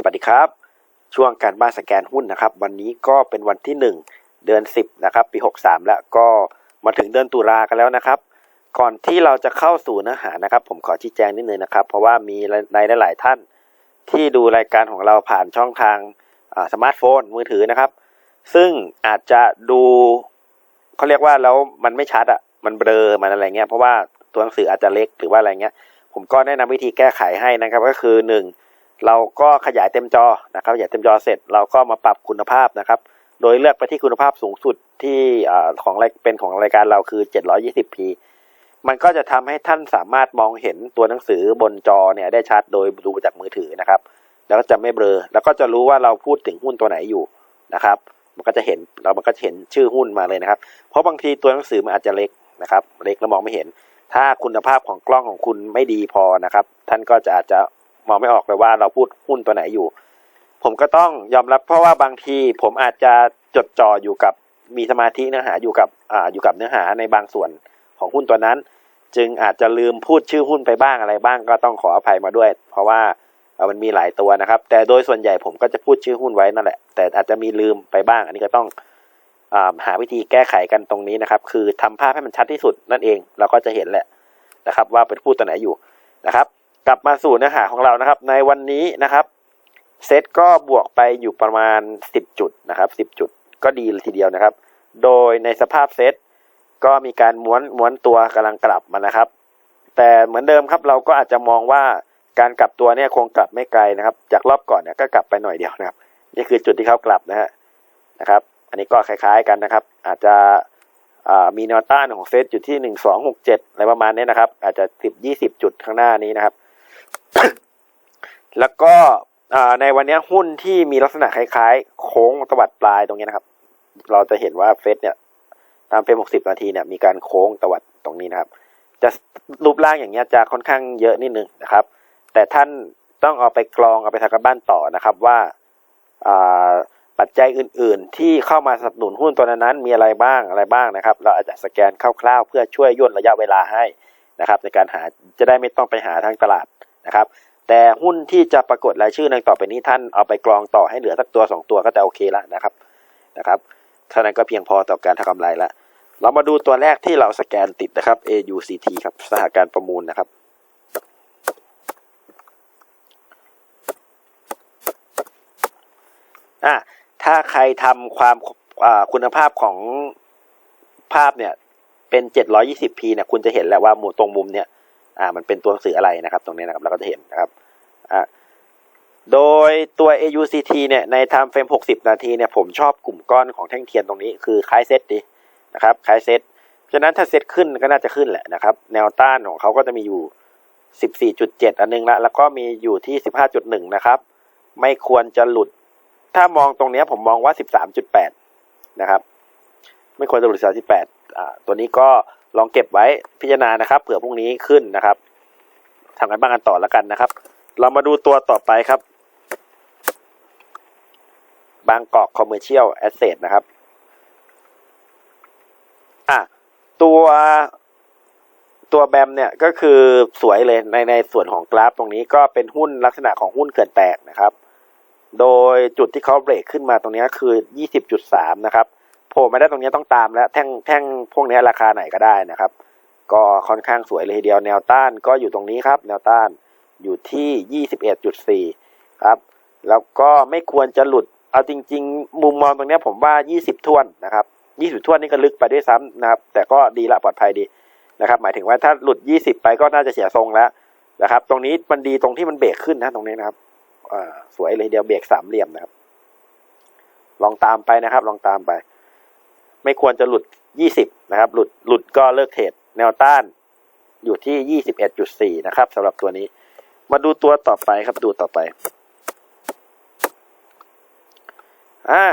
สวัสดีครับ ช่วงการบ้านสแกนหุ้นนะครับ วันนี้ก็เป็นวันที่ 1 เดือน 10 นะครับ ปี 63 แล้วก็มาถึงเดือนตุลากันแล้วนะครับ ก่อนที่เราจะเข้าสู่เนื้อหานะครับ ผมขอชี้แจงนิดนึงนะครับ เพราะว่ามีในหลาย ๆ ท่าน ที่ดูรายการของเราผ่านช่องทางสมาร์ทโฟนมือถือนะครับ ซึ่งอาจจะดูเขาเรียกว่าแล้วมันไม่ชัดอะ่ะมันเบลอมันอะไรเงี้ยเพราะว่าตัวหนังสืออาจจะเล็กหรือว่าอะไรเงี้ย ผมก็แนะนำวิธีแก้ไขให้นะครับ ก็คือหนึ่ง เราก็ขยายเต็มจอนะครับขยายเต็มจอเสร็จเราก็มาปรับคุณภาพนะครับ โดยเลือกไปที่คุณภาพสูงสุดที่ของเป็นของรายการเราคือ 720p มันก็จะทำให้ท่านสามารถมองเห็นตัวหนังสือบนจอเนี่ยได้ชัดโดยดูจากมือถือนะครับ แล้วก็จะไม่เบลอแล้วก็จะรู้ว่าเราพูดถึงหุ้นตัวไหนอยู่นะครับ มันก็จะเห็นเรามันก็จะเห็นชื่อหุ้นมาเลยนะครับ เพราะบางทีตัวหนังสือมันอาจจะเล็กนะครับ เล็กแล้วมองไม่เห็น ถ้าคุณภาพของกล้องของคุณไม่ดีพอนะครับ ท่านก็จะอาจจะ มองไม่ออกเลยว่าเราพูดหุ้นตัวไหนอยู่ ผมก็ต้องยอมรับเพราะว่าบางที ผมอาจจะจดจ่ออยู่กับมีสมาธิเนื้อหาอยู่กับอ่าอยู่กับเนื้อหาในบางส่วนของหุ้นตัวนั้น จึงอาจจะลืมพูดชื่อหุ้นไปบ้างอะไรบ้างก็ต้องขออภัยมาด้วย เพราะว่ามันมีหลายตัวนะครับ แต่โดยส่วนใหญ่ผมก็จะพูดชื่อหุ้นไว้นั่นแหละ แต่อาจจะมีลืมไปบ้าง อันนี้ก็ต้องอหาวิธีแก้ไขกันตรงนี้นะครับ คือทำภาพให้มันชัดที่สุดนั่นเอง เราก็จะเห็นแหละนะครับ ว่าเป็นพูดตัวไหนอยู่นะครับ กลับมาสู่เนื้อหาของเรานะครับ ในวันนี้นะครับ เซตก็บวกไปอยู่ประมาณ 10 จุดนะครับ10 จุดก็ดีเลยทีเดียวนะครับ โดยในสภาพเซตก็มีการม้วนม้วนตัวกำลังกลับมานะครับ แต่เหมือนเดิมครับเราก็อาจจะมองว่าการกลับตัวเนี่ยคงกลับไม่ไกลนะครับ จากรอบก่อนเนี่ยก็กลับไปหน่อยเดียวนะครับ นี่คือจุดที่เขากลับนะฮะนะครับ อันนี้ก็คล้ายๆกันนะครับ อาจจะมีแนวต้านของเซตอยู่ที่หนึ่งสองหกเจ็ดอะไรประมาณนี้นะครับ อาจจะสิบยี่สิบจุดข้างหน้านี้นะครับ แล้วก็ในวันนี้หุ้นที่มีลักษณะคล้ายๆ โค้งตวัดปลายตรงนี้นะครับ เราจะเห็นว่าเฟสเนี่ย ตามเฟรม60นาทีเนี่ยมีการโค้งตวัดตรงนี้นะครับ จะรูปร่างอย่างเงี้ยจะค่อนข้างเยอะนิดนึงนะครับ แต่ท่านต้องเอาไปกรองเอาไปทำกันบ้านต่อนะครับว่าปัจจัยอื่น ๆ ที่เข้ามาสนับสนุนหุ้นตัวนั้นมีอะไรบ้างอะไรบ้างนะครับ เราอาจจะสแกนคร่าวๆเพื่อช่วยย่นระยะเวลาให้นะครับ ในการหาจะได้ไม่ต้องไปหาทางตลาด นะครับ แต่หุ้นที่จะปรากฏรายชื่อในต่อไปนี้ท่านเอาไปกรองต่อให้เหลือสักตัวสองตัวก็จะโอเคแล้วนะครับนะครับเท่านั้นก็เพียงพอต่อการทำกำไรแล้วเรามาดูตัวแรกที่เราสแกนติดนะครับ AUCT ครับสหการประมูลนะครับอะถ้าใครทำความคุณภาพของภาพเนี่ยเป็น 720p เนี่ยคุณจะเห็นแล้วว่าหมุมตรงมุมเนี่ย อ่ามันเป็นตัวหนังสืออะไรนะครับ ตรงนี้นะครับเราก็จะเห็นนะครับอ่าโดยตัว AUCT เนี่ยใน time frame 60 นาทีเนี่ยผมชอบกลุ่มก้อนของแท่งเทียนตรงนี้คือคล้ายเซตดีนะครับคล้ายเซตฉะนั้นถ้าเซตขึ้นก็น่าจะขึ้นแหละนะครับ แนวต้านของเขาก็จะมีอยู่ 14.7 อันนึงละแล้วก็มีอยู่ที่ 15.1 นะครับ ไม่ควรจะหลุด ถ้ามองตรงนี้ผมมองว่า 13.8 นะครับ ไม่ควรจะหลุด 13.8 อ่าตัวนี้ก็ ลองเก็บไว้พิจารณานะครับ เผื่อพรุ่งนี้ขึ้นนะครับทำกันบ้างกันต่อแล้วกันนะครับ เรามาดูตัวต่อไปครับ บางกอกคอมเมอร์เชียลแอสเซทนะครับอะตัวตัวแบมเนี่ยก็คือสวยเลยในในส่วนของกราฟตรงนี้ก็เป็นหุ้นลักษณะของหุ้นเกินแตกนะครับ โดยจุดที่เขาเบรกขึ้นมาตรงนี้คือ 20.3 นะครับ ล่มาได้ตรงนี้ต้องตามแล้วแท่งแท่งพวกนี้ราคาไหนก็ได้นะครับ ก็ค่อนข้างสวยเลยทีเดียวแนวต้านก็อยู่ตรงนี้ครับ แนวต้านอยู่ที่21.4ครับ แล้วก็ไม่ควรจะหลุดเอาจริง ๆ มุมมองตรงนี้ผมว่า20ท่วนนะครับ20ท่วนนี่ก็ลึกไปด้วยซ้ำนะครับ แต่ก็ดีละปลอดภัยดีนะครับ หมายถึงว่าถ้าหลุด20ไปก็น่าจะเสียทรงแล้วนะครับ ตรงนี้มันดีตรงที่มันเบรกขึ้นนะตรงนี้นะครับอสวยเลยเดียวเบรกสามเหลี่ยมนะครับ ลองตามไปนะครับ ลองตามไป ไม่ควรจะหลุด 20 นะครับ หลุดหลุดก็เลิกเทรดแนวต้านอยู่ที่ 21.4 นะครับสำหรับตัวนี้ มาดูตัวต่อไปครับดูต่อไปอ่า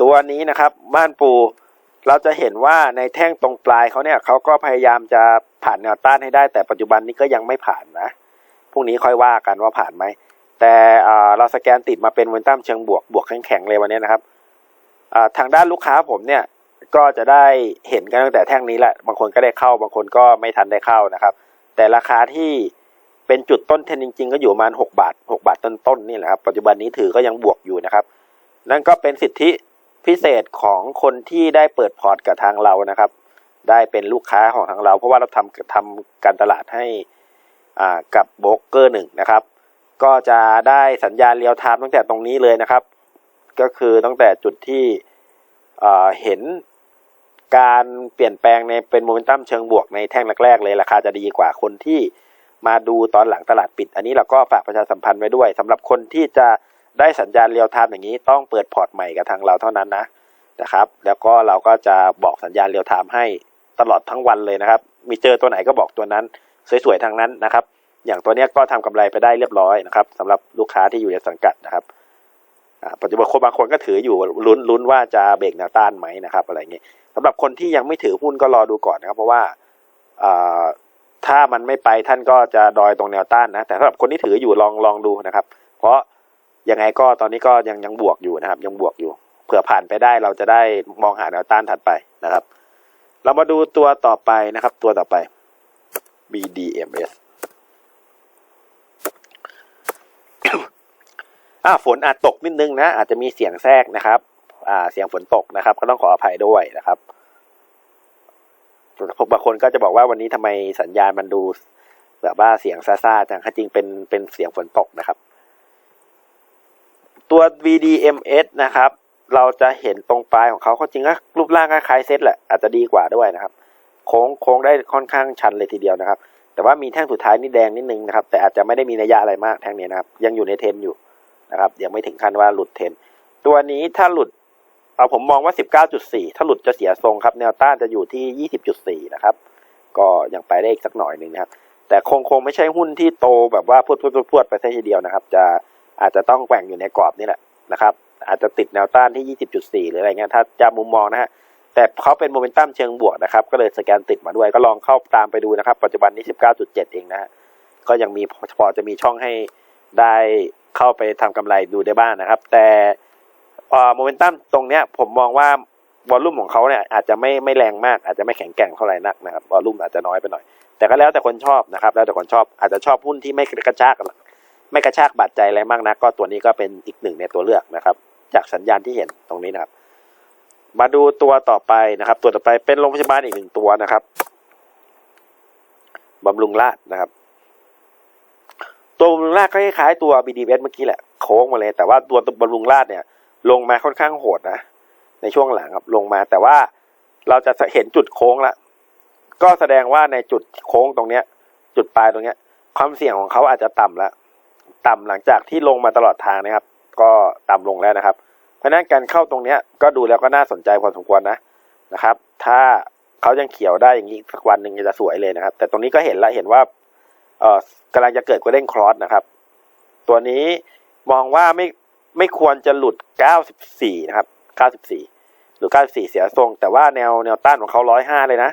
ตัวนี้นะครับม่านปูเราจะเห็นว่าในแท่งตรงปลายเขาเนี่ยเขาก็พยายามจะผ่านแนวต้านให้ได้ แต่ปัจจุบันนี้ก็ยังไม่ผ่านนะพรุ่งนี้ค่อยว่ากันว่าผ่านไหมแต่เราสแกนติดมาเป็นเวนตัมเชิงบวกบวกแข็งๆเลยวันนี้นะครับอ่าทางด้านลูกค้าผมเนี่ย ก็จะได้เห็นกันตั้งแต่แท่งนี้แหละ บางคนก็ได้เข้า บางคนก็ไม่ทันได้เข้านะครับ แต่ราคาที่เป็นจุดต้นเทนจริง ๆ ก็อยู่ประมาณหกบาทหกบาทต้นๆนี่แหละครับ ปัจจุบันนี้ถือก็ยังบวกอยู่นะครับ นั่นก็เป็นสิทธิพิเศษของคนที่ได้เปิดพอร์ตกับทางเรานะครับ ได้เป็นลูกค้าของทางเรา เพราะว่าเราทำทำการตลาดให้อ่ากับโบรกเกอร์หนึ่งนะครับ ก็จะได้สัญญาณเรียลไทม์ตั้งแต่ตรงนี้เลยนะครับ ก็คือตั้งแต่จุดที่ เเห็นการเปลี่ยนแปลงในเป็นโมเมนตัมเชิงบวกในแท่งแรกๆเลยราคาจะดีกว่าคนที่มาดูตอนหลังตลาดปิด อันนี้เราก็ฝากประชาสัมพันธ์ไว้ด้วยสำหรับคนที่จะได้สัญญาณเรียลไทม์อย่างนี้ต้องเปิดพอร์ตใหม่กับทางเราเท่านั้นนะนะครับ แล้วก็เราก็จะบอกสัญญาณเรียลไทม์ให้ตลอดทั้งวันเลยนะครับ มีเจอตัวไหนก็บอกตัวนั้น สวยๆทางนั้นนะครับ อย่างตัวนี้ก็ทำกำไรไปได้เรียบร้อยนะครับสำหรับลูกค้าที่อยู่ในสังกัดนะครับ ปัจจุบันคนบางคนก็ถืออยู่ลุ้นลุ้นว่าจะเบรกแนวต้านไหมนะครับ อะไรอย่างนี้สำหรับคนที่ยังไม่ถือหุ้นก็รอดูก่อนนะครับ เพราะว่าอ่าถ้ามันไม่ไปท่านก็จะดอยตรงแนวต้านนะ แต่สำหรับคนที่ถืออยู่ลองลองดูนะครับ เพราะยังไงก็ตอนนี้ก็ยังยังบวกอยู่นะครับ ยังบวกอยู่ เผื่อผ่านไปได้เราจะได้มองหาแนวต้านถัดไปนะครับ เรามาดูตัวต่อไปนะครับ ตัวต่อไป BDMs อ่าฝนอาจตกนิดนึงนะ อาจจะมีเสียงแทรกนะครับ อ่า เสียงฝนตกนะครับ ก็ต้องขออภัยด้วยนะครับบางคนก็จะบอกว่าวันนี้ทำไมสัญญาณมันดู แบบว่าเสียงซ่าๆจังจริงเป็นเป็นเสียงฝนตกนะครับ ตัว VDMS นะครับ เราจะเห็นตรงปลายของเขาเขาจริงก็รูปร่างคล้ายเซตแหละอาจจะดีกว่าด้วยนะครับ โค้งโค้งได้ค่อนข้างชันเลยทีเดียวนะครับ แต่ว่ามีแท่งสุดท้ายนี่แดงนิดนึงนะครับ แต่อาจจะไม่ได้มีนัยยะอะไรมากแท่งนี้นะครับ ยังอยู่ในเทรนอยู่ นะครับ ยังไม่ถึงขั้นว่าหลุดเทน ตัวนี้ถ้าหลุดเอาผมมองว่า 19.4 ถ้าหลุดจะเสียทรงครับ แนวต้านจะอยู่ที่ 20.4 นะครับ ก็ยังไปได้อีกสักหน่อยหนึ่งนะครับ แต่คงคงไม่ใช่หุ้นที่โตแบบว่าพวดพวดพรวดพรวดไปซะทีเดียวนะครับ จะอาจจะต้องแกว่งอยู่ในกรอบนี่แหละนะครับ อาจจะติดแนวต้านที่ 20.4 หรืออะไรเงี้ย ถ้าจะมุมมองนะฮะ แต่เขาเป็นโมเมนตัมเชิงบวกนะครับ ก็เลยสแกนติดมาด้วย ก็ลองเข้าตามไปดูนะครับ ปัจจุบันนี้ 19.7 เองนะฮะ ก็ยังมีพอจะมีช่องให้ได้ เข้าไปทำกำไรดูได้บ้างนะครับ แต่โมเมนตัมตรงเนี้ยผมมองว่าวอลลุ่มของเขาเนี่ยอาจจะไม่ไม่แรงมากอาจจะไม่แข็งแกร่งเท่าไหร่นักนะครับวอลลุ่มอาจจะน้อยไปหน่อย แต่ก็แล้วแต่คนชอบนะครับ แล้วแต่คนชอบอาจจะชอบหุ้นที่ไม่กระชากไม่กระชากบาดใจอะไรมากนะก็ตัวนี้ก็เป็นอีกหนึ่งในตัวเลือกนะครับ จากสัญญาณที่เห็นตรงนี้นะครับ มาดูตัวต่อไปนะครับ ตัวต่อไปเป็นโรงพยาบาลอีกหนึ่งตัวนะครับบำรุงราษฎร์นะครับ ตัวบำรุงราษฎร์ก็คล้ายๆตัว BDS เมื่อกี้แหละโค้งมาเลย แต่ว่าตัวบำรุงราษฎร์เนี่ย ลงมาค่อนข้างโหดนะในช่วงหลังครับลงมาแต่ว่าเราจะเห็นจุดโค้งละก็แสดงว่าในจุดโค้งตรงเนี้ย จุดปลายตรงเนี้ย ความเสี่ยงของเขาอาจจะต่ำแล้วต่ำหลังจากที่ลงมาตลอดทางนะครับ ก็ต่ำลงแล้วนะครับ เพราะนั้นการเข้าตรงเนี้ยก็ดูแล้วก็น่าสนใจพอสมควรนะนะครับ ถ้าเขายังเขียวได้อย่างนี้สักวันหนึ่งจะสวยเลยนะครับ แต่ตรงนี้ก็เห็นแล้วเห็นว่า กำลังจะเกิดกระเด้งครอสนะครับ ตัวนี้มองว่าไม่ไม่ควรจะหลุด 94 นะครับ 94 หรือ 94 เสียทรง แต่ว่าแนวแนวต้านของเขา 105 เลยนะ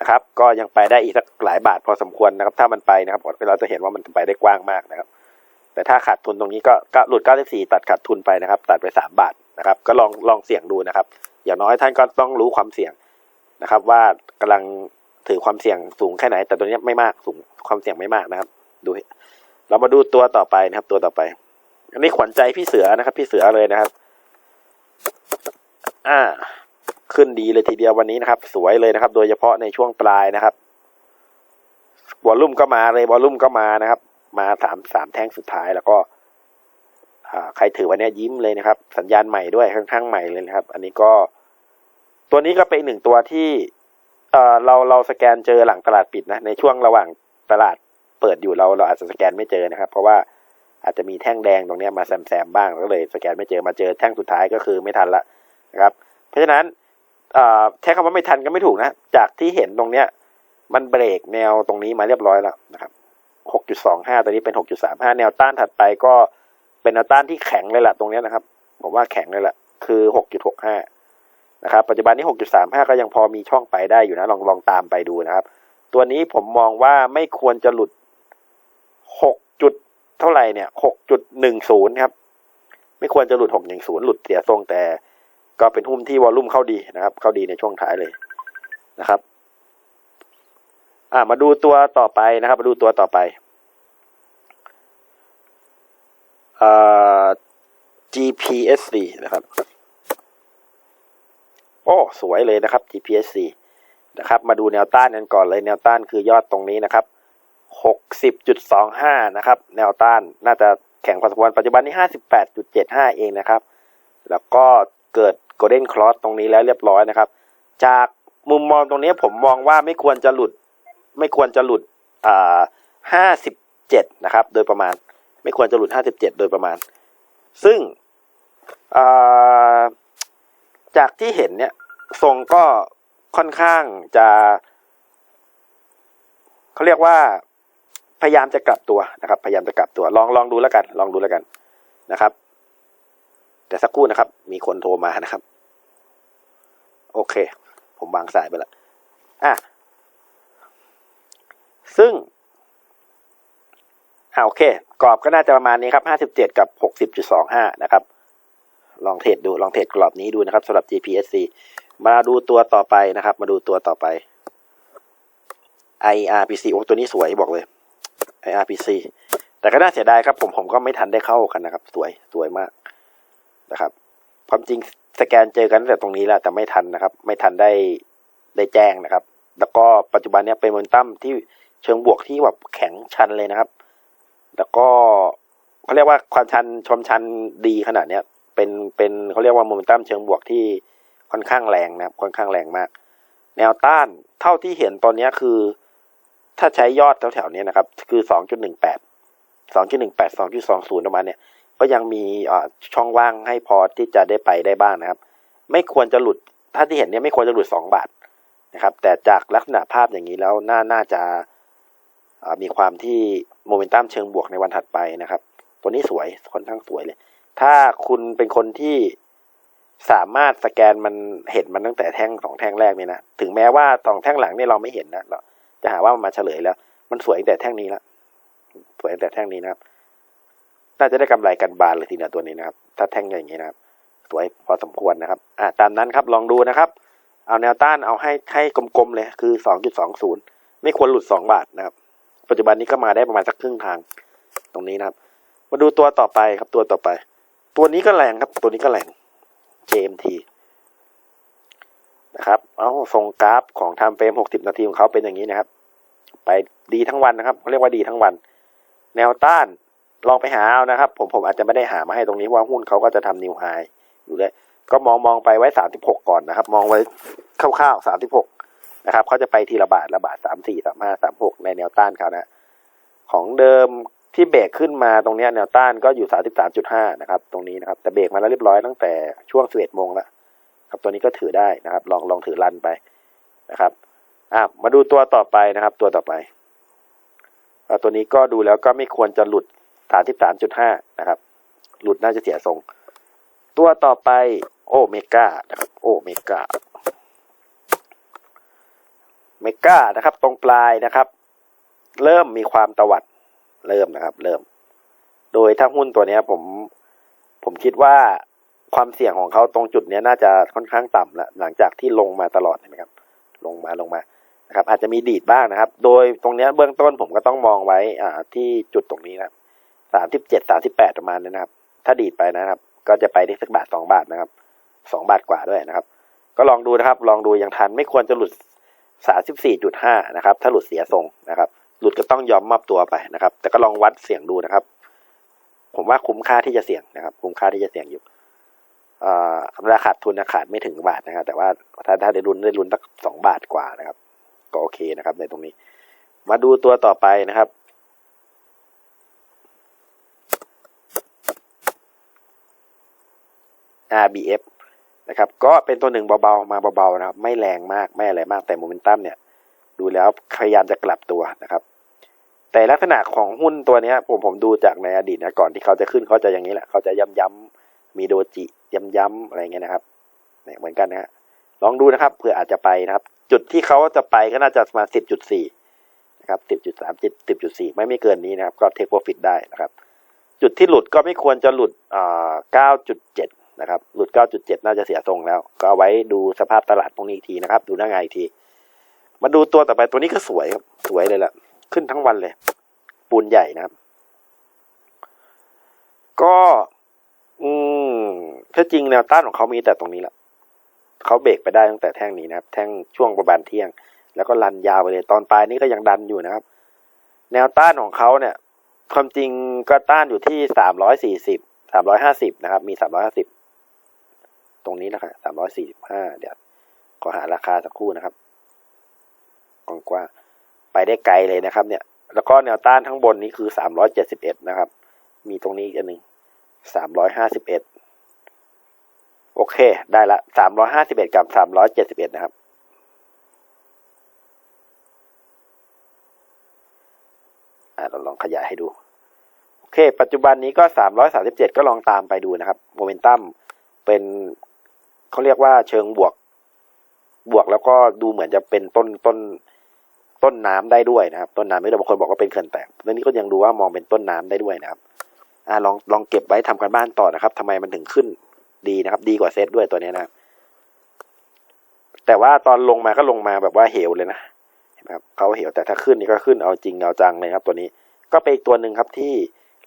นะครับ ก็ยังไปได้อีกสักหลายบาทพอสมควรนะครับ ถ้ามันไปนะครับเราจะเห็นว่ามันไปได้กว้างมากนะครับ แต่ถ้าขาดทุนตรงนี้ก็ก็หลุด 94 ตัดขาดทุนไปนะครับ ตัดไป 3 บาทนะครับ ก็ลองลองเสี่ยงดูนะครับ อย่างน้อยท่านก็ต้องรู้ความเสี่ยงนะครับ ว่ากำลัง ถือความเสี่ยงสูงแค่ไหน แต่ตัวนี้ไม่มากสูงความเสี่ยงไม่มากนะครับ ดู เรามาดูตัวต่อไปนะครับ ตัวต่อไป อันนี้ขวัญใจพี่เสือนะครับ พี่เสือเลยนะครับ อ่า ขึ้นดีเลยทีเดียววันนี้นะครับ สวยเลยนะครับ โดยเฉพาะในช่วงปลายนะครับวอลลุ่มก็มาเลยวอลลุ่มก็มานะครับ มาสามสามแท่งสุดท้ายแล้วก็ใครถือวันนี้ยิ้มเลยนะครับ สัญญาณใหม่ด้วยค่อนข้างใหม่เลยนะครับ อันนี้ก็ ตัวนี้ก็เป็นหนึ่งตัวที่ เอ่อเราเราสแกนเจอหลังตลาดปิดนะในช่วงระหว่างตลาดเปิดอยู่เราเราอาจจะสแกนไม่เจอนะครับ เพราะว่าอาจจะมีแท่งแดงตรงนี้มาแซมแซมบ้างก็เลยสแกนไม่เจอมาเจอแท่งสุดท้ายก็คือไม่ทันละนะครับ เพราะฉะนั้นใช้คำว่าไม่ทันก็ไม่ถูกนะ จากที่เห็นตรงเนี้ย มันเบรกแนวตรงนี้มาเรียบร้อยแล้วนะครับ 6.25 ตอนนี้เป็น 6.35 แนวต้านถัดไปก็เป็นแนวต้านที่แข็งเลยแหละตรงนี้นะครับ ผมว่าแข็งเลยแหละคือ 6.65 นะครับ ปัจจุบันนี้ 6.35 ก็ยังพอมีช่องไปได้อยู่นะ ลองลองตามไปดูนะครับ ตัวนี้ผมมองว่าไม่ควรจะหลุด 6 จุดเท่าไหร่เนี่ย 6.10 ครับ ไม่ควรจะหลุด 610 หลุดเสียทรงแต่ ก็เป็นหุ้นที่วอลลุ่มเข้าดีนะครับ เข้าดีในช่วงท้ายเลยนะครับอ่ามาดูตัวต่อไปนะครับ มาดูตัวต่อไปเอ่อ GPSC นะครับ อ้ สวยเลยนะครับ GPSC นะครับ มาดูแนวต้านกันก่อนเลยแนวต้านคือยอดตรงนี้นะครับ60.25 นะครับ แนวต้านน่าจะแข็งพอสมควรปัจจุบันนี้ 58.75 เองนะครับ แล้วก็เกิด Golden Cross ตรงนี้แล้วเรียบร้อยนะครับ จากมุมมองตรงนี้ผมมองว่าไม่ควรจะหลุด ไม่ควรจะหลุดอ่า57 นะครับ โดยประมาณ ไม่ควรจะหลุด 57 โดยประมาณ ซึ่งอ่า จากที่เห็นเนี่ย ทรงก็ค่อนข้างจะ เขาเรียกว่า พยายามจะกลับตัวนะครับ พยายามจะกลับตัว ลองลองดูแล้วกัน ลองดูแล้วกันนะครับ แต่สักครู่นะครับ มีคนโทรมานะครับ โอเค ผมวางสายไปล้วอะซึ่งอ่าโอเค กรอบก็น่าจะประมาณนี้ครับห้าสิบเจ็ดกับหกสิบจุดสองห้านะครับ ลองเทรดดูลองเทรดกรอบนี้ดูนะครับสำหรับ GPSC มาดูตัวต่อไปนะครับ มาดูตัวต่อไป IRPC โอ้ตัวนี้สวยบอกเลย IRPC แต่ก็น่าเสียดายครับ ผมผมก็ไม่ทันได้เข้ากันนะครับ สวยสวยมากนะครับ ความจริงสแกนเจอกันตั้งแต่ตรงนี้แหล้วแต่ไม่ทันนะครับ ไม่ทันได้ได้แจ้งนะครับ แล้วก็ปัจจุบันเนี้ยเป็นโมเมนตัมที่เชิงบวกที่แบบแข็งชันเลยนะครับ แล้วก็เขาเรียกว่าความชันชมชันดีขนาดเนี้ย เป็นเป็นเขาเรียกว่าโมเมนตัมเชิงบวกที่ค่อนข้างแรงนะครับค่อนข้างแรงมาก แนวต้านเท่าที่เห็นตอนนี้คือ ถ้าใช้ยอดแถวๆนี้นะครับ คือสองจุดหนึ่งแปดสองจุดหนึ่งแปดสองจุดสองศูนย์ประมาณเนี้ยก็ยังมีช่องว่างให้พอที่จะได้ไปได้บ้างนะครับ ไม่ควรจะหลุดถ้าที่เห็นเนี่ยไม่ควรจะหลุดสองบาทนะครับ แต่จากลักษณะภาพอย่างนี้แล้วน่าน่าจะมีความที่โมเมนตัมเชิงบวกในวันถัดไปนะครับ ตัวนี้สวยค่อนข้างสวยเลย ถ้าคุณเป็นคนที่สามารถสแกนมันเห็นมันตั้งแต่แท่งสองแท่งแรกเนี่ยนะถึงแม้ว่าสองแท่งหลังเนี่ยเราไม่เห็นนะเราจะหาว่ามันมาเฉลยแล้ว มันสวยตั้งแต่แท่งนี้ล้วสวยตั้งแต่แท่งนี้นะครับ น่าจะได้กำไรกันบานเลยทีเดียวตัวนี้นะครับ ถ้าแท่งอย่างนี้นะครับ สวยพอสมควรนะครับอ่าตามนั้นครับลองดูนะครับ เอาแนวต้านเอาให้ให้กลมๆเลย คือสองจุดสองศูนย์ไม่ควรหลุดสองบาทนะครับ ปัจจุบันนี้ก็มาได้ประมาณสักครึ่งทาง ตรงนี้นะครับ มาดูตัวต่อไปครับตัวต่อไป ตัวนี้ก็แรงครับ ตัวนี้ก็แรง JMT นะครับ เอาทรงกราฟของทม์เฟรมหกสิบนาทีของเขาเป็นอย่างนี้นะครับ ไปดีทั้งวันนะครับเขาเรียกว่าดีทั้งวัน แนวต้านลองไปหาเอานะครับ ผมผมอาจจะไม่ได้หามาให้ตรงนี้ว่าหุ้นเขาก็จะทำนิวไฮอยู่เลยก็มองมองไปไว้สามสิบหกก่อนนะครับ มองไว้คร่าวๆสามสิบหกนะครับเขาจะไปทีละบาทละบาทสามสี่สามห้าสามหกในแนวต้านเขานะ ของเดิม ที่เบรกขึ้นมาตรงนี้แนวต้านก็อยู่สามสิบสามจุดห้านะครับ ตรงนี้นะครับ แต่เบรกมาแล้วเรียบร้อยตั้งแต่ช่วงสิบเอ็ดโมงแล้วครับตัวนี้ก็ถือได้นะครับ ลองลองถือรันไปนะครับอะมาดูตัวต่อไปนะครับ ตัวต่อไปตัวนี้ก็ดูแล้วก็ไม่ควรจะหลุดฐานที่สามจุดห้านะครับ หลุดน่าจะเสียทรง ตัวต่อไปโอเมก้านะครับ โอเมก้าเมก้านะครับ ตรงปลายนะครับ เริ่มมีความตวัด เริ่มนะครับ เริ่ม โดยถ้าหุ้นตัวเนี้ย ผม ผมคิดว่าความเสี่ยงของเขาตรงจุดเนี้ยน่าจะค่อนข้างต่ำล้วหลังจากที่ลงมาตลอดใช่ไหมครับ ลงมาลงมานะครับ อาจจะมีดีดบ้างนะครับ โดยตรงนี้เบื้องต้นผมก็ต้องมองไว้อ่าที่จุดตรงนี้นะครับสามสิบเจ็ดสามสิบแปดประมาณนี้นะครับ ถ้าดีดไปนะครับ ก็จะไปได้สักบาทสองบาทนะครับสองบาทกว่าด้วยนะครับ ก็ลองดูนะครับ ลองดูยังทันไม่ควรจะหลุดสามสิบสี่จุดห้านะครับ ถ้าหลุดเสียทรงนะครับ หลุดก็ต้องยอมมอบตัวไปนะครับ แต่ก็ลองวัดเสี่ยงดูนะครับ ผมว่าคุ้มค่าที่จะเสี่ยงนะครับ คุ้มค่าที่จะเสี่ยงอยู่อ่าราขาดทุนนะขาดไม่ถึงบาทนะครับ แต่ว่าถ้าถ้าได้รุนได้รุนสักสองบาทกว่านะครับ ก็โอเคนะครับ ในตรงนี้ มาดูตัวต่อไปนะครับ RBF นะครับ ก็เป็นตัวหนึ่งเบาๆ มาเบาๆนะครับ ไม่แรงมาก ไม่อะไรมากแต่โมเมนตัมเนี่ย ดูแล้วพยายามจะกลับตัวนะครับ แต่ลักษณะของหุ้นตัวนี้ผมผมดูจากในอดีตนะก่อนที่เขาจะขึ้นเขาจะอย่างนี้แหละเขาจะย้ำๆมีโดจิย้ำๆอะไรเงี้ยนะครับเนี่ยเหมือนกันนะฮะลองดูนะครับเผื่ออาจจะไปนะครับ จุดที่เขาจะไปก็น่าจะมาสิบจุดสี่นะครับสิบจุดสามสิบสิบจุดสี่ไม่ไม่เกินนี้นะครับ ก็เทคโปรฟิตได้นะครับ จุดที่หลุดก็ไม่ควรจะหลุดเก้าจุดเจ็ดนะครับ หลุดเก้าจุดเจ็ดน่าจะเสียทรงแล้ว ก็ไว้ดูสภาพตลาดตรงนี้อีกทีนะครับ ดูหน้างานอีกที มาดูตัวต่อไปตัวนี้ก็สวยครับ สวยเลยแหละขึ้นทั้งวันเลย ปูนใหญ่นะครับ ก็ อืมถ้าจริงแนวต้านของเขามีแต่ตรงนี้แหละเขาเบรกไปได้ตั้งแต่แท่งนี้นะครับ แท่งช่วงประมาณเที่ยง แล้วก็รันยาวไปเลย ตอนปลายนี้ก็ยังดันอยู่นะครับ แนวต้านของเขาเนี่ย ความจริงก็ต้านอยู่ที่สามร้อยสี่สิบสามร้อยห้าสิบนะครับ มีสามร้อยห้าสิบตรงนี้นะครับสามร้อยสี่สิบห้าเดี๋ยวขอหาราคาสักครู่นะครับ กว้างไปได้ไกลเลยนะครับ เนี่ย แล้วก็แนวต้านข้งบนนี้คือสามร้อยเจ็ดสิบเอ็ดนะครับ มีตรงนี้อีกอันหนึ่งสามร้อยห้าสิบเอ็ดโอเค ได้ละสามร้อยห้าสิบเอ็ดกับสามร้อยเจ็ดสิบเอ็ดนะครับ อ่าเราลองขยายให้ดู โอเค ปัจจุบันนี้ก็สามร้อยสาสิบเจ็ดก็ลองตามไปดูนะครับ โมเมนตัมเป็นเขาเรียกว่าเชิงบวก บวกแล้วก็ดูเหมือนจะเป็นต้นต้น ต้นน้ำได้ด้วยนะครับ ต้นน้ำไม่ได้บางคนบอกว่าเป็นเขื่อนแตกเรื่องนี้ก็ยังดูว่ามองเป็นต้นน้ำได้ด้วยนะครับอ่าลองลองเก็บไว้ทำกันบ้านต่อนะครับทำไมมันถึงขึ้นดีนะครับ ดีกว่าเซตด้วยตัวนี้นะครับ แต่ว่าตอนลงมาก็ลงมาแบบว่าเหวเลยนะเห็นไหมครับเขาเหวแต่ถ้าขึ้นนี่ก็ขึ้นเอาจริงเอาจังเลยครับ ตัวนี้ก็เป็นอีกตัวหนึ่งครับที่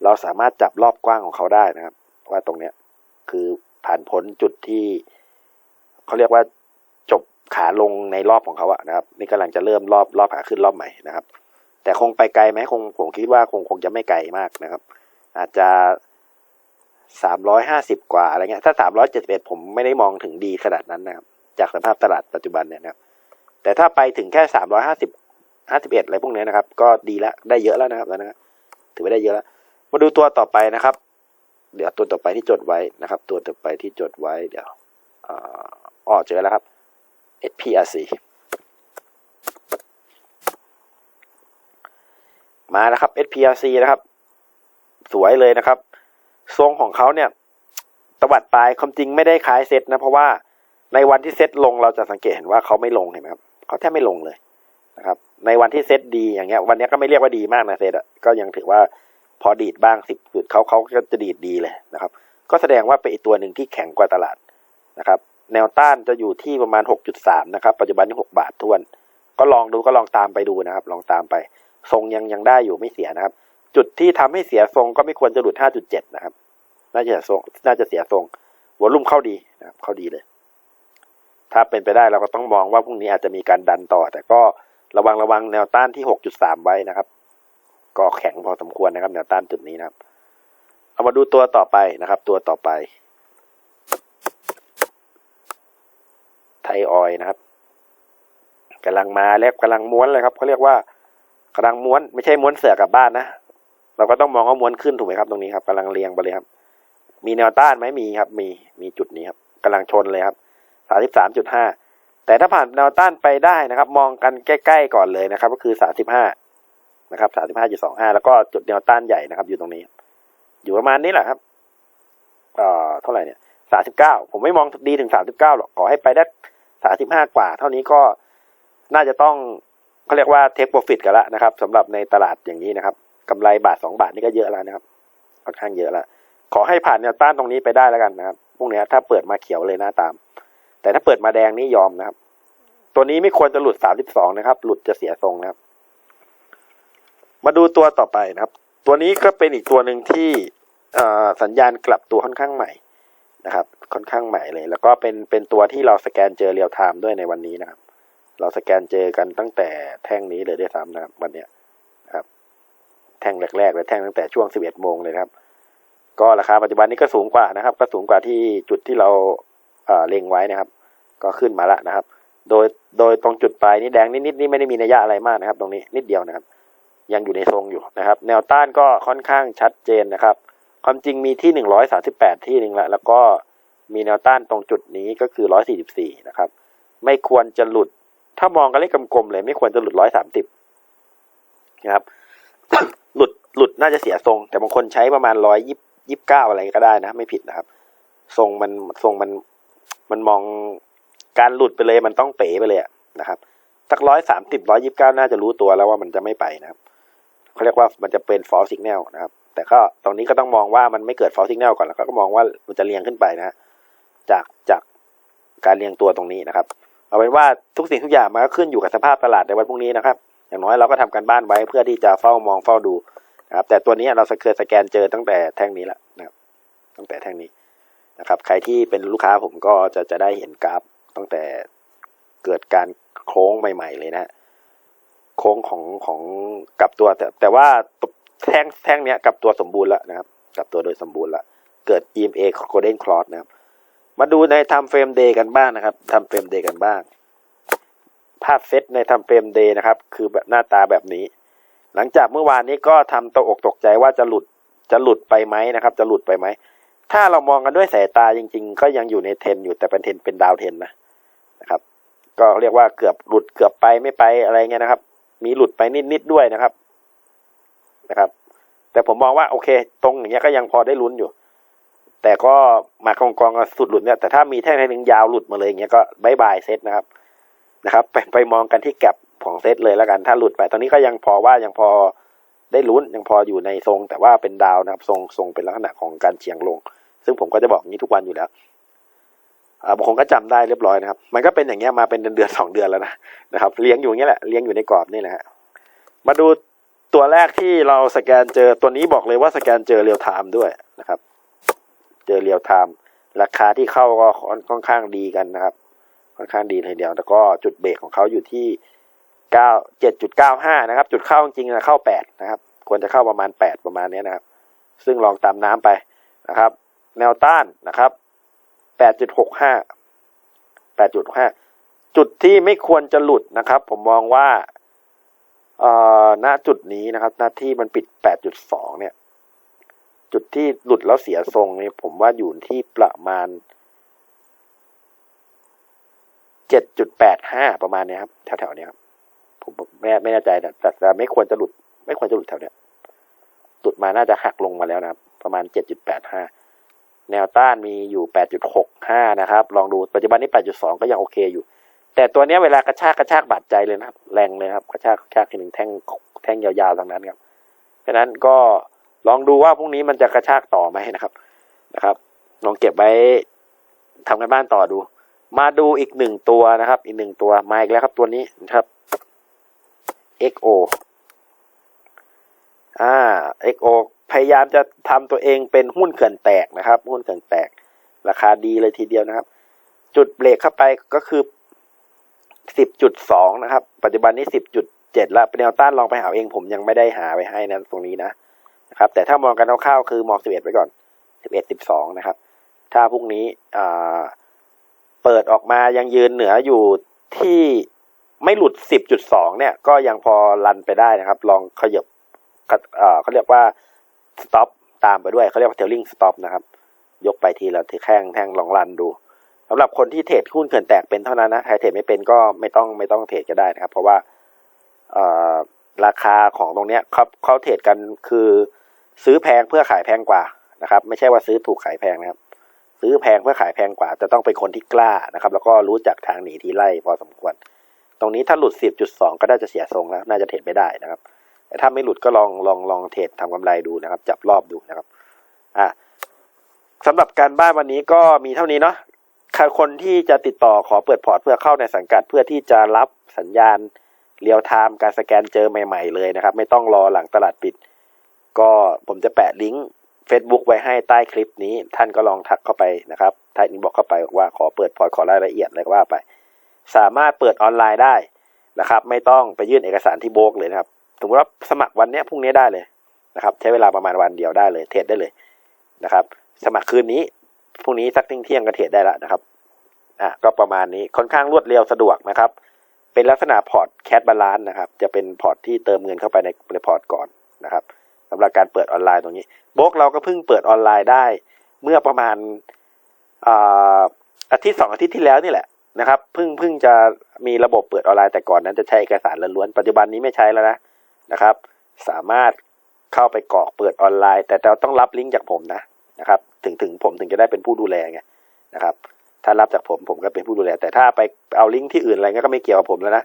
เราสามารถจับรอบกว้างของเขาได้นะครับ ว่าตรงเนี้ยคือผ่านพ้นจุดที่เขาเรียกว่า ขาลงในรอบของเขาอะนะครับ นี่กำลังจะเริ่มรอบรอบขาขึ้นรอบใหม่นะครับ แต่คงไปไกลไหมคงผมคิดว่าคงคงจะไม่ไกลมากนะครับ อาจจะสามร้อยห้าสิบกว่าอะไรเงี้ยถ้าสามร้อยเจ็ดสิบเอ็ดผมไม่ได้มองถึงดีขนาดนั้นนะครับ จากสภาพตลาดปัจจุบันเนี่ยนะครับ แต่ถ้าไปถึงแค่สามร้อยห้าสิบห้าสิบเอ็ดอะไรพวกนี้นะครับ ก็ดีแล้วได้เยอะแล้วนะครับแล้วนะครับถือว่าได้เยอะแล้ว มาดูตัวต่อไปนะครับ เดี๋ยวตัวต่อไปที่จดไว้นะครับ ตัวต่อไปที่จดไว้เดี๋ยวอ๋อเจอแล้วครับ SPRC มาแล้วครับ SPRC นะครับ สวยเลยนะครับ ทรงของเขาเนี่ยตวัดปลายความจริงไม่ได้คล้ายเซตนะ เพราะว่าในวันที่เซตลงเราจะสังเกตเห็นว่าเขาไม่ลงเห็นไหมครับเขาแทบไม่ลงเลยนะครับ ในวันที่เซตดีอย่างเงี้ย วันนี้ก็ไม่เรียกว่าดีมากนะเซตอะก็ยังถือว่าพอดีดบ้างสิบจุดเขาเขาก็จะดีดดีเลยนะครับ ก็แสดงว่าเป็นอีกตัวหนึ่งที่แข็งกว่าตลาดนะครับ แนวต้านจะอยู่ที่ประมาณ 6.3 นะครับ ปัจจุบันนี้6บาททวน ก็ลองดูก็ลองตามไปดูนะครับ ลองตามไป ทรงยังยังได้อยู่ไม่เสียนะครับ จุดที่ทำให้เสียทรงก็ไม่ควรจะหลุด 5.7 นะครับ น่าจะเสียทรงน่าจะเสียทรงวอลุ่มเข้าดีนะครับ เข้าดีเลย ถ้าเป็นไปได้เราก็ต้องมองว่าพรุ่งนี้อาจจะมีการดันต่อ แต่ก็ระวังระวังแนวต้านที่ 6.3 ไว้นะครับ ก็แข็งพอสมควรนะครับ แนวต้านจุดนี้นะครับ เอามาดูตัวต่อไปนะครับ ตัวต่อไป ไทออยนะครับกำลังมาแล้วกำลังม้วนเลยครับเขาเรียกว่ากำลังม้วนไม่ใช่ม้วนเสือกลับบ้านนะเราก็ต้องมองว่าม้วนขึ้นถูกไหมครับ ตรงนี้ครับกำลังเรียงไปเลยครับ มีแนวต้านไหมมีครับ มีมีจุดนี้ครับกำลังชนเลยครับสามสิบสามจุดห้าแต่ถ้าผ่านแนวต้านไปได้นะครับ มองกันใกล้ๆก่อนเลยนะครับ ก็คือสามสิบห้านะครับสามสิบห้าจุดสองห้าแล้วก็จุดแนวต้านใหญ่นะครับ อยู่ตรงนี้ อยู่ประมาณนี้แหละครับเอ่อเท่าไหร่เนี่ยสามสิบเก้าผมไม่มองดีถึงสามสิบเก้าหรอกขอให้ไปได้ สามสิบห้ากว่า เท่านี้ก็น่าจะต้องเขาเรียกว่าเทคโปรฟิตกันละนะครับสำหรับในตลาดอย่างนี้นะครับกำไรบาทสองบาทนี่ก็เยอะแล้วนะครับค่อนข้างเยอะแล้วขอให้ผ่านแนวต้านตรงนี้ไปได้แล้วกันนะครับพวกนี้ถ้าเปิดมาเขียวเลยหน้าตาม แต่ถ้าเปิดมาแดงนี่ยอมนะครับ ตัวนี้ไม่ควรจะหลุดสามสิบสองนะครับ หลุดจะเสียทรงนะครับ มาดูตัวต่อไปนะครับ ตัวนี้ก็เป็นอีกตัวหนึ่งที่สัญญาณกลับตัวค่อนข้างใหม่ นะครับ ค่อนข้างใหม่เลย แล้วก็เป็นเป็นตัวที่เราสแกนเจอเรียลไทม์ด้วยในวันนี้นะครับ เราสแกนเจอกันตั้งแต่แท่งนี้เลยด้วยซ้ำนะครับวันเนี้ยครับ แท่งแรกๆเลยแท่งตั้งแต่ช่วงสิบเอ็ดโมงเลยครับ ก็ราคาปัจจุบันนี้ก็สูงกว่านะครับ ก็สูงกว่าที่จุดที่เราเอ่อเล็งไว้นะครับ ก็ขึ้นมาละนะครับ โดยโดยตรงจุดปลายนี่แดงนิดๆนี่ไม่ได้มีนัยยะอะไรมากนะครับ ตรงนี้นิดเดียวนะครับ ยังอยู่ในทรงอยู่นะครับ แนวต้านก็ค่อนข้างชัดเจนนะครับ ความจริงมีที่หนึ่งร้อยสาสิบแปดที่หนึ่งละแล้วก็มีแนวต้านตรงจุดนี้ก็คือร้อยสี่สิบสี่นะครับ ไม่ควรจะหลุด ถ้ามองกันเลขกลมๆเลย ไม่ควรจะหลุดร้อยสามสิบนะครับ หลุดหลุดน่าจะเสียทรง แต่บางคนใช้ประมาณร้อยยี่สิบเก้าอะไรก็ได้นะ ไม่ผิดนะครับ ทรงมันทรงมันมันมองการหลุดไปเลยมันต้องเป๋ไปเลยนะครับสักร้อยสามสิบร้อยยิบเก้าน่าจะรู้ตัวแล้วว่ามันจะไม่ไปนะครับเขาเรียกว่ามันจะเป็น false signal นะครับ แต่ก็ตรงนี้ก็ต้องมองว่ามันไม่เกิด false signal ก่อนแล้วก็มองว่ามันจะเรียงขึ้นไปนะฮะจากจากการเรียงตัวตรงนี้นะครับ เอาเป็นว่าทุกสิ่งทุกอย่างมันก็ขึ้นอยู่กับสภาพตลาดในวันพรุ่งนี้นะครับ อย่างน้อยเราก็ทำการบ้านไว้เพื่อที่จะเฝ้ามองเฝ้าดูนะครับ แต่ตัวนี้เราเคยสแกนเจอตั้งแต่แท่งนี้แล้วนะครับ ตั้งแต่แท่งนี้นะครับ ใครที่เป็นลูกค้าผมก็จะจะได้เห็นกราฟตั้งแต่เกิดการโค้งใหม่ ๆ เลยนะโค้งของของกับตัวแต่แต่ว่า แท่งแท่งเนี้ยกับตัวสมบูรณ์แล้วนะครับ กับตัวโดยสมบูรณ์แล้วเกิด EMA Golden Cross นะครับ มาดูในทำเฟรมเดย์กันบ้างนะครับทำเฟรมเดย์กันบ้าง ภาพเซตในทำเฟรมเดย์นะครับ คือแบบหน้าตาแบบนี้ หลังจากเมื่อวานนี้ก็ทำตกอกตกใจว่าจะหลุดจะหลุดไปไหมนะครับ จะหลุดไปไหม ถ้าเรามองกันด้วยสายตาจริง ๆ ก็ยังอยู่ในเทรนอยู่แต่เป็นเทรนเป็นดาวเทรนนะนะครับ ก็เรียกว่าเกือบหลุดเกือบไปไม่ไปอะไรเงี้ยนะครับ มีหลุดไปนิดๆด้วยนะครับ นะครับ แต่ผมมองว่าโอเค ตรงอย่างเงี้ยก็ยังพอได้ลุ้นอยู่ แต่ก็มากองกองๆสุดหลุดเนี่ยแต่ถ้ามีแท่งหนึ่งยาวหลุดมาเลยอย่างเงี้ยก็บายบายเซตนะครับนะครับ ไปไปมองกันที่แก็บของเซตเลยแล้วกัน ถ้าหลุดไปตอนนี้ก็ยังพอว่ายังพอได้ลุ้นยังพออยู่ในทรง แต่ว่าเป็นดาวนะครับทรงทรงเป็นลักษณะของการเฉียงลง ซึ่งผมก็จะบอกอย่างนี้ทุกวันอยู่แล้วบางคนก็จำได้เรียบร้อยนะครับ มันก็เป็นอย่างเงี้ยมาเป็นเดือนเดือนสองเดือนแล้วนะนะครับ เลี้ยงอยู่อย่างเงี้ยแหละ เลี้ยงอยู่ในกรอบนี่แหละฮะ มาดู ตัวแรกที่เราสแกนเจอตัวนี้บอกเลยว่าสแกนเจอเรียลไทม์ด้วยนะครับ เจอเรียลไทม์ราคาที่เข้าก็ค่อนข้างดีกันนะครับ ค่อนข้างดีเลยเดียวแล้วก็จุดเบรกของเขาอยู่ที่เก้าเจ็ดจุดเก้าห้านะครับ จุดเข้าจริงๆนะเข้าแปดนะครับ ควรจะเข้าประมาณแปดประมาณนี้นะครับ ซึ่งลองตามน้ำไปนะครับ แนวต้านนะครับแปดจุดหกห้าแปดจุดห้าจุดที่ไม่ควรจะหลุดนะครับ ผมมองว่า ณจุดนี้นะครับหน้าที่มันปิดแปดจุดสองเนี่ย จุดที่หลุดแล้วเสียทรงเนี่ยผมว่าอยู่ที่ประมาณเจ็ดจุดแประมาณนี้ครับแถวๆนี้ครับ ผมไม่ไม่แน่ใจแต่แต่ไม่ควรจะหลุด ไม่ควรจะหลุดแถวเนี้ยหลุดมาน่าจะหักลงมาแล้วนะครับ ประมาณเจ็ดจุดแนวต้านมีอยู่แปดจุดหกห้านะครับ ลองดูปัจจุบันนี้แปดจุดสองก็ยังโอเคอยู่ แต่ตัวเนี้ยเวลากระชากกระชากบาดใจเลยนะครับ แรงเลยครับ กระชากกระชากทีหนึ่งแท่งแท่งยาวๆทางนั้นครับเพราะนั้นก็ลองดูว่าพรุ่งนี้มันจะกระชากต่อไหมนะครับนะครับ ลองเก็บไว้ทำกันบ้านต่อดู มาดูอีกหนึ่งตัวนะครับ อีกหนึ่งตัวมาอีกแล้วครับตัวนี้นะครับ XO อ่า XO พยายามจะทำตัวเองเป็นหุ้นเขื่อนแตกนะครับ หุ้นเขื่อนแตก ราคาดีเลยทีเดียวนะครับ จุดเบรกเข้าไปก็คือ สิบจุดสองนะครับ ปัจจุบันนี้สิบจุดเจ็ดแล้วเป็นแนวต้านลองไปหาเองผมยังไม่ได้หาไว้ให้นะตรงนี้นะนะครับ แต่ถ้ามองกันคร่าวๆคือมองสิบเอ็ดไปก่อนสิบเอ็ดสิบสองนะครับ ถ้าพรุ่งนี้อ่าเปิดออกมายังยืนเหนืออยู่ที่ไม่หลุดสิบจุดสองเนี่ย ก็ยังพอรันไปได้นะครับ ลองขยับเอ่อเขาเรียกว่าสต็อปตามไปด้วยเขาเรียกว่าเทลลิงสต็อปนะครับ ยกไปทีละทีแข้งแท่งลองรันดู สำหรับคนที่เทรดหุ้นเขื่อนแตกเป็นเท่านั้นนะใครเทรดไม่เป็นก็ไม่ต้องไม่ต้องเทรดก็ได้นะครับ เพราะว่าราคาของตรงเนี้ยเขาเขาเทรดกันคือซื้อแพงเพื่อขายแพงกว่านะครับ ไม่ใช่ว่าซื้อถูกขายแพงนะครับ ซื้อแพงเพื่อขายแพงกว่า จะต้องเป็นคนที่กล้านะครับ แล้วก็รู้จักทางหนีทีไล่พอสมควร ตรงนี้ถ้าหลุด 10.2 ก็น่าจะเสียทรงแล้วน่าจะเทรดไม่ได้นะครับแต่ถ้าไม่หลุดก็ลองลองลองเทรดทำกำไรดูนะครับ จับรอบดูนะครับ อะสำหรับการบ้านวันนี้ก็มีเท่านี้เนาะ คนที่จะติดต่อขอเปิดพอร์ตเพื่อเข้าในสังกัดเพื่อที่จะรับสัญญาณเรียลไทม์การสแกนเจอใหม่ ๆ เลยนะครับ ไม่ต้องรอหลังตลาดปิด ก็ผมจะแปะลิงก์ Facebook ไว้ให้ใต้คลิปนี้ ท่านก็ลองทักเข้าไปนะครับทักอินบอกเข้าไปว่าขอเปิดพอร์ตขอรายละเอียดอะไรก็ว่าไป สามารถเปิดออนไลน์ได้นะครับ ไม่ต้องไปยื่นเอกสารที่โบกเลยนะครับสมมติว่าสมัครวันนี้พรุ่งนี้ได้เลยนะครับ ใช้เวลาประมาณวันเดียวได้เลย เทรดได้เลยนะครับ สมัครคืนนี้ พรุ่งนี้สักเที่ยงเที่ยงก็เทรดได้แล้วนะครับ อะก็ประมาณนี้ค่อนข้างรวดเร็วสะดวกนะครับ เป็นลักษณะพอร์ตแคชบาลานนะครับ จะเป็นพอร์ตที่เติมเงินเข้าไปในในพอร์ตก่อนนะครับสำหรับการเปิดออนไลน์ตรงนี้โบกเราก็เพิ่งเปิดออนไลน์ได้ เมื่อประมาณอาอาทิตย์สองอาทิตย์ที่แล้วนี่แหละนะครับเพิ่งเพิ่งจะมีระบบเปิดออนไลน์แต่ก่อนนั้นจะใช้เอกสารล้วนปัจจุบันนี้ไม่ใช้แล้วนะนะครับ สามารถเข้าไปกรอกเปิดออนไลน์ แต่เราต้องรับลิงก์จากผมนะนะครับ ถึงถึงผมถึงจะได้เป็นผู้ดูแลไงนะครับ ถ้ารับจากผมผมก็เป็นผู้ดูแล แต่ถ้าไปเอาลิงก์ที่อื่นอะไรก็ไม่เกี่ยวกับผมแล้วนะ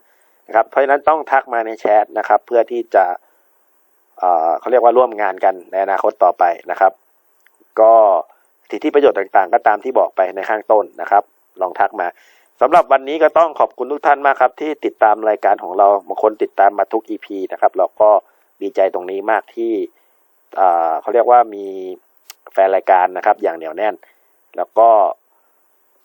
นะครับ เพราะฉะนั้นต้องทักมาในแชทนะครับ เพื่อที่จะเเขาเรียกว่าร่วมงานกันในอนาคตต่อไปนะครับ ก็สิทธิประโยชน์ต่างๆ ก็ตามที่บอกไปในข้างต้นนะครับ ลองทักมาสำหรับวันนี้ก็ต้องขอบคุณทุกท่านมากครับ ที่ติดตามรายการของเราบางคนติดตามมาทุก EP นะครับ เราก็ดีใจตรงนี้มากที่เเขาเรียกว่ามี แฟนรายการนะครับ อย่างเหนียวแน่น แล้วก็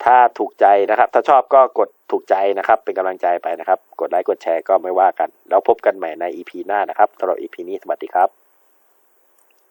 ถ้าถูกใจนะครับ ถ้าชอบก็กดถูกใจนะครับ เป็นกำลังใจไปนะครับ กดไลค์กดแชร์ก็ไม่ว่ากัน แล้วพบกันใหม่ใน EP หน้านะครับสำหรับ EP นี้สวัสดีครับ